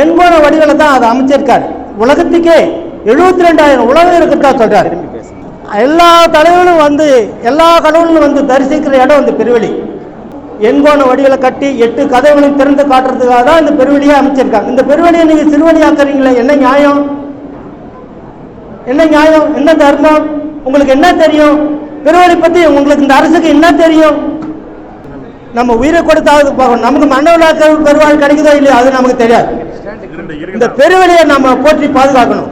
எண்போன வடிவில் தான் அதை அமைச்சிருக்காரு. உலகத்துக்கே எழுபத்தி ரெண்டாயிரம் உலகம் இருக்கட்டா சொல்றாரு. எல்லா தலைவர்களும் வந்து எல்லா கடவுளும் வந்து தரிசிக்கிற இடம் இந்த பெருவெளி. எண்கோண வடிவில் கட்டி எட்டு கதைகளையும் திறந்து காட்டுறதுக்காக தான் இந்த பெருவெளியை அமைச்சிருக்காங்க. இந்த பெருவெளியை நீங்க சிறுவழி ஆக்குறீங்களே என்ன நியாயம்? என்ன நியாயம்? என்ன தர்மம்? உங்களுக்கு என்ன தெரியும்? பெருவழி பத்தி உங்களுக்கு இந்த அரசுக்கு என்ன தெரியும்? நம்ம உயிரை கொடுத்தாவது போகணும். நமக்கு மன்னவளாக்க பெருவாள் கிடைக்குதோ இல்லையோ அது நமக்கு தெரியாது. இந்த பெருவெளியை நம்ம போற்றி பாதுகாக்கணும்.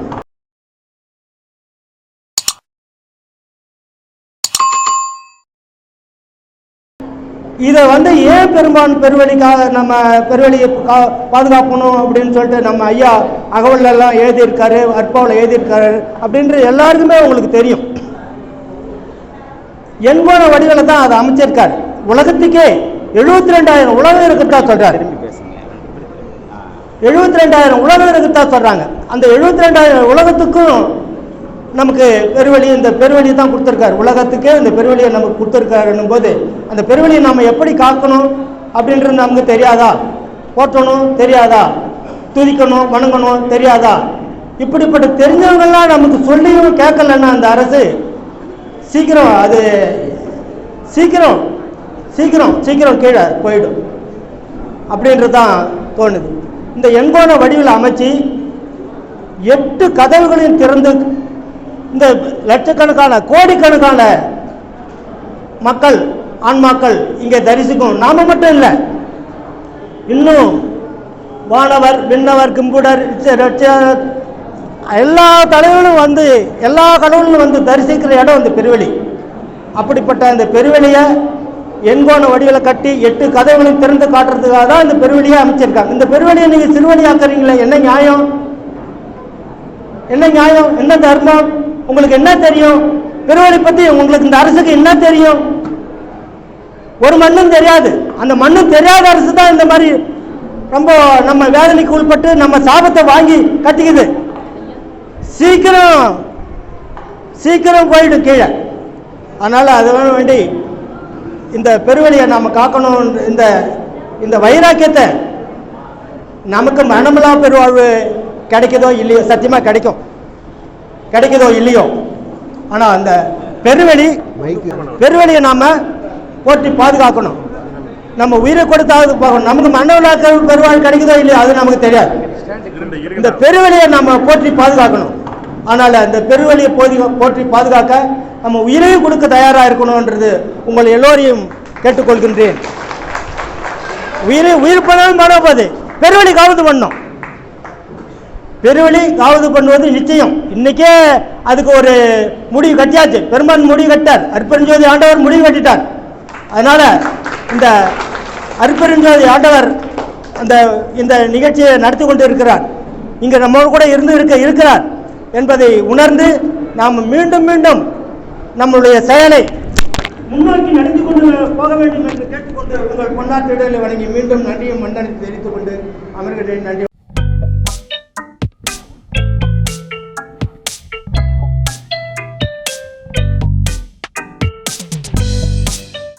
இதை வந்து ஏன் பெரும்பான் பெருவெளிக்காக நம்ம பெருவெளியை கா- பாதுகாக்கணும் அப்படின்னு சொல்லிட்டு நம்ம ஐயா அகவல்ல எல்லாம் எழுதியிருக்காரு அற்பாவில் எழுதியிருக்காரு அப்படின்ற எல்லாருக்குமே உங்களுக்கு தெரியும். எண்போன வடிவில் தான் அதை அமைச்சிருக்காரு. உலகத்துக்கே எழுபத்தி ரெண்டாயிரம் உலகம் இருக்கட்டா சொல்றாரு. எழுபத்தி ரெண்டாயிரம் உலகம் இருக்கட்டா சொல்றாங்க. அந்த எழுபத்தி ரெண்டாயிரம் உலகத்துக்கும் நமக்கு பெருவழி இந்த பெருவழியை தான் கொடுத்துருக்காரு. உலகத்துக்கே இந்த பெருவழியை நமக்கு கொடுத்துருக்காருன்னும் போது அந்த பெருவழியை நம்ம எப்படி காக்கணும் அப்படின்றது நமக்கு தெரியாதா? போற்றணும் தெரியாதா? துதிக்கணும் வணங்கணும் தெரியாதா? இப்படிப்பட்ட தெரிஞ்சவங்கெல்லாம் நமக்கு சொல்லியும் கேட்கலன்னா அந்த அரசு சீக்கிரம் அது சீக்கிரம் சீக்கிரம் சீக்கிரம் கீழே போயிடும். அப்படின்றது தான் தோணுது. இந்த எண்கோண வடிவில் அமைச்சு எட்டு கதவுகளையும் திறந்து இந்த லட்சக்கணக்கான கோடிக்கணக்கான மக்கள் ஆன்மாக்கள் இங்கே தரிசிக்கும். நாம மட்டும் இல்லை. இன்னும் வானவர் விண்ணவர் கிம்புடர் எல்லா தலைவர்களும் வந்து எல்லா கடவுளும் வந்து தரிசிக்கிற இடம் இந்த பெருவெளி. அப்படிப்பட்ட அந்த பெருவெளியை எண்கோண வடிவில் கட்டி எட்டு கதவுகளையும் திறந்து காட்டுறதுக்காக தான் இந்த பெருவெளியை அமைச்சிருக்காங்க. இந்த பெருவெளியை நீங்கள் சிறுவழியாக்குறீங்களே என்ன நியாயம்? என்ன நியாயம்? என்ன தர்மம்? உங்களுக்கு என்ன தெரியும்? பெருவழி பத்தி உங்களுக்கு இந்த அரசுக்கு என்ன தெரியும்? ஒரு மண்ணும் தெரியாது. அந்த மண்ணும் தெரியாத அரசு தான் இந்த மாதிரி ரொம்ப நம்ம வேதனைக்கு உள்பட்டு நம்ம சாபத்தை வாங்கி கட்டிக்குது. சீக்கிரம் சீக்கிரம் போயிடும் கீழே. அதனால் அது வேண்டி இந்த பெருவழியை நாம் காக்கணும் இந்த இந்த வைராக்கியத்தை நமக்கு மனமில்லா பெருவாழ்வு கிடைக்குதோ இல்லையோ சத்தியமாக கிடைக்கும். கிடைக்குதோ இல்லையோ. ஆனால் அந்த பெருவெளி பெருவெளியை நாம் போற்றி பாதுகாக்கணும். நம்ம உயிரை கொடுத்தாவது போகணும் நமக்கு மன்னவளாக்க பெருவாள் கிடைக்குதோ இல்லையோ அது நமக்கு தெரியாது. இந்த பெருவெளியை நம்ம போற்றி பாதுகாக்கணும். ஆனால் அந்த பெருவழியை போதி போற்றி பாதுகாக்க நம்ம உயிரையும் கொடுக்க தயாராக இருக்கணும்ன்றது உங்கள் எல்லோரையும் கேட்டுக்கொள்கின்றேன். உயிரை உயிர் பண்ணாலும் பண்ண பெருவழி காவது பண்ணும். பெருவழி காவது பண்ணுவது நிச்சயம். இன்னைக்கே அதுக்கு ஒரு முடிவு கட்டியாச்சு. பெருமான் முடிவு கட்டார். அற்பெருஞ்சோதி ஆண்டவர் முடிவு கட்டிட்டார். அதனால இந்த அற்பெருஞ்சோதி ஆண்டவர் அந்த இந்த நிகழ்ச்சியை நடத்தி கொண்டு இருக்கிறார் இங்கே நம்மோடு கூட இருந்து இருக்க இருக்கிறார். என்பதை உணர்ந்து நாம் மீண்டும் மீண்டும் நம்முடைய செயலை முன்னோக்கி நடந்து கொண்டு போக வேண்டும் என்று கேட்டுக்கொண்டு உங்கள் பொன்னாட்டு இடையில வழங்கி மீண்டும் நன்றியும் மன்னனை தெரிவித்துக் கொண்டு அமர்கிறேன். நன்றி.